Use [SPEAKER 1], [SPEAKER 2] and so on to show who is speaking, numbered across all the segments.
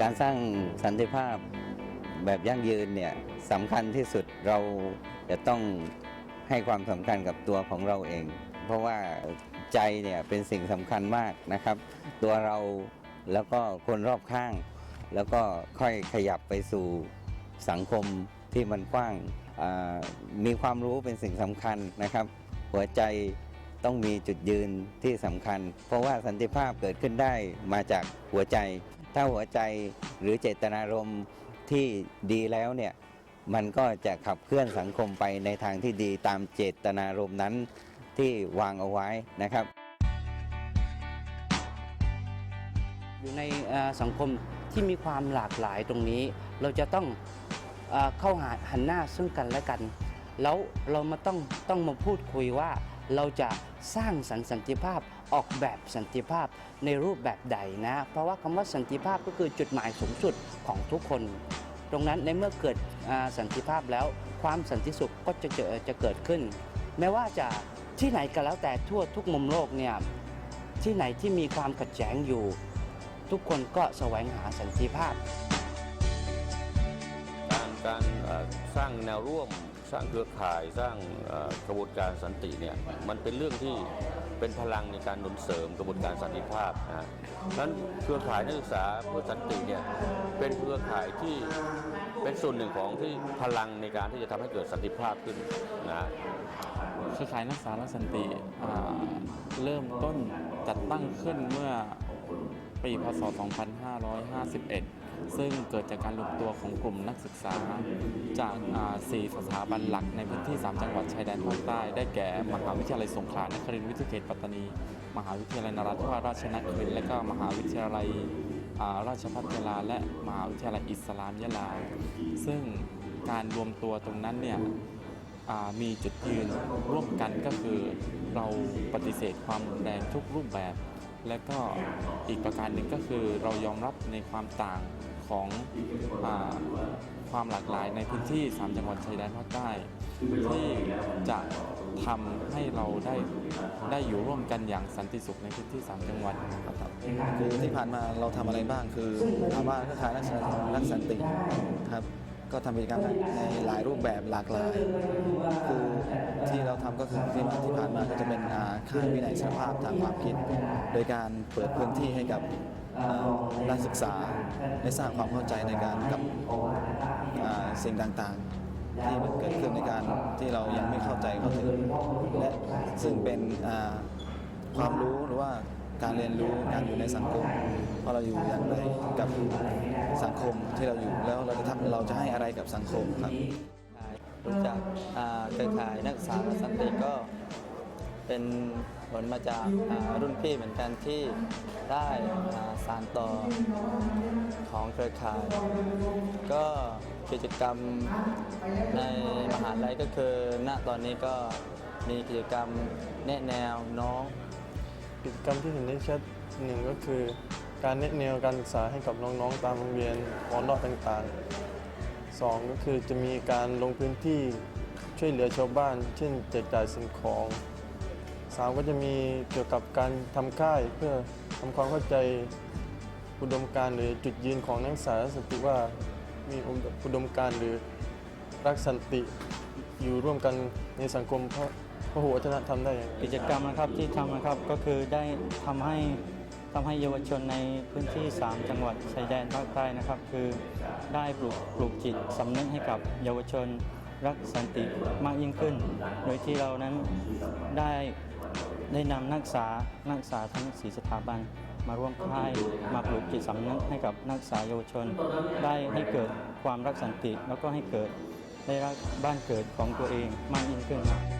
[SPEAKER 1] การสร้างสันติภาพแบบยั่งยืนเนี่ยสำคัญที่สุดเราจะต้องให้ความสำคัญกับตัวของเราเอง เพราะว่าใจเนี่ยเป็นสิ่งสำคัญมากนะครับ ตัวเราแล้วก็คนรอบข้าง แล้วก็ค่อยขยับไปสู่สังคมที่มันกว้างมีความรู้เป็นสิ่งสำคัญนะครับ หัวใจต้องมีจุดยืนที่สำคัญ เพราะว่าสันติภาพเกิดขึ้นได้มาจากหัวใจ ถ้าหัวใจหรือเจตนารมณ์ที่ดีแล้วเนี่ยมันก็จะขับเคลื่อนสังคมไปในทางที่ดีตามเจตนารมณ์นั้นที่วางเอาไว้นะครับ
[SPEAKER 2] อยู่ในสังคมที่มีความหลากหลายตรงนี้ เราจะต้องเอเข้าหาหันหน้าซึ่งกันและกัน แล้วเรามาต้องต้องมาพูดคุยว่าเราจะสร้างสรรค์สันติภาพ ออกแบบสันติภาพในรูปแบบใดนะ เพราะว่าคำว่าสันติภาพก็คือจุดหมายสูงสุดของทุกคน ตรงนั้นในเมื่อเกิดสันติภาพแล้วความสันติสุขก็จะเจอจะเกิดขึ้น แม้ว่าจะที่ไหนก็แล้วแต่ทั่วทุกมุมโลกเนี่ยที่ไหนที่มีความขัดแย้งอยู่ ทุกคนก็แสวงหาสันติภาพ
[SPEAKER 3] การการสร้างแนวร่วม สร้างเครือข่ายสร้างกระบวนการสันติเนี่ยมันเป็นเรื่องที่เป็นพลังในการหนุนเสริมกระบวนการสันติภาพนะฮะฉะนั้นเครือข่ายนักศึกษาเพื่อสันติเนี่ยเป็นเครือข่ายที่เป็นส่วนหนึ่งของที่พลังในการที่จะทำให้เกิดสันติภาพขึ้นนะ
[SPEAKER 4] เครือข่ายนักศึกษาและสันติเริ่มต้นจัดตั้งขึ้นเมื่อปีพศ 2551 ซึ่งเกิดจากการรวมตัวของกลุ่มนักศึกษาจากาสี่สถาบันหลักในพื้นที่ 3 จังหวัดชายแดนภาคใต้ ได้แก่ มหาวิทยาลัยสงขลานครินทร์วิทยาเขตปัตตานี มหาวิทยาลัยนราธิวาสราชนครินทร์และก็มหาวิทยาลัยราชภัฏยาลาและมหาวิทยาลัยอิสลามยะลา ซึ่งการรวมตัวตรงนั้นเนี่ยมีจุดยืนร่วมกันก็คือเราปฏิเสธความรุนแรงทุกรูปแบบ และก็อีกประการหนึ่งก็คือเรายอมรับในความต่างของอาความหลากหลายในพื้นที่ 3 จังหวัดชายแดนภาคใต้ ที่จะทำให้เราได้ได้อยู่ร่วมกันอย่างสันติสุขในพื้นที่ 3 จังหวัดครับ
[SPEAKER 5] คือที่ผ่านมาเราทำอะไรบ้างคือถามว่าเครือข่ายนักสันนักสันติครับ ก็ทำกิจกรรมในหลายรูปแบบหลากหลายคือที่เราทำก็คือที่มาที่ผ่านมาก็จะเป็นค่ายวินัยสภาพทางความคิด โดยการเปิดพื้นที่ให้กับอ่านักศึกษาได้สร้างความเข้าใจในการกับสิ่งต่างๆ ที่มันเกิดขึ้นในการที่เรายังไม่เข้าใจเข้าถึงและซึ่งเป็นความรู้หรือว่า การเรียนรู้การอยู่ในสังคมเพราะเราอยู่อย่างไรกับสังคมที่เราอยู่แล้วเราจะทำเราจะให้อะไรกับสังคมครับ
[SPEAKER 6] รู้จักเครือข่ายนักศึกษาสันติก็เป็นผลมาจากรุ่นพี่เหมือนกันที่ได้สานต่อของเครือข่าย ก็กิจกรรมในมหาลัยก็คือ ณตอนนี้ก็มีกิจกรรมแนะแนวน้อง
[SPEAKER 7] กิจกรรมที่เห็นได้ชัดหนึ่งก็คือ การแนะแนวการศึกษาให้กับน้องๆตามโรงเรียนมอนอต่างๆสองก็คือจะมีการลงพื้นที่ช่วยเหลือชาวบ้าน เช่นแจกจ่ายสิ่งของสามก็จะมีเกี่ยวกับการทำค่ายเพื่อทำความเข้าใจอุดมการหรือจุดยืนของนักศึกษาสนติว่ามีอุดมการหรือรักสันติอยู่ร่วมกันในสังคมพระ พหุวัฒนธรรมได้อย่างไร
[SPEAKER 8] กิจกรรมนะครับที่ทำนะครับก็คือได้ทำให้ทำให้เยาวชนในพื้นที่ 3 จังหวัดชายแดนภาคใต้นะครับ คือได้ปลูกปลูกจิตสำนึกให้กับเยาวชนรักสันติมากยิ่งขึ้น โดยที่เรานั้นได้ได้นำนักศึกษานักศึกษาทั้งสีสถาบัน มาร่วมค่ายมาปลูกจิตสำนึกให้กับนักศึกษาเยาวชน ได้ให้เกิดความรักสันติ แล้วก็ให้เกิดได้รักบ้านเกิดของตัวเองมากยิ่งขึ้นครับ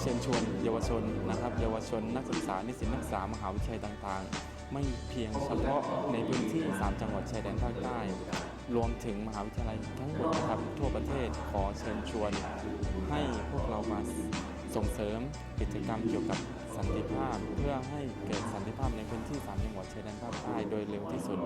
[SPEAKER 4] เชิญชวนเยาวชนนะครับ เยาวชนนักศึกษานิสิตนักศึกษามหาวิทยาลัยต่างๆ ไม่เพียงเฉพาะในพื้นที่ 3 จังหวัดชายแดนภาคใต้ รวมถึงมหาวิทยาลัยทั้งหมดนะครับทั่วประเทศขอเชิญชวน ให้พวกเรามาส่งเสริมกิจกรรมเกี่ยวกับสันติภาพ เพื่อให้เกิดสันติภาพในพื้นที่ 3 จังหวัดชายแดนภาคใต้โดยเร็วที่สุด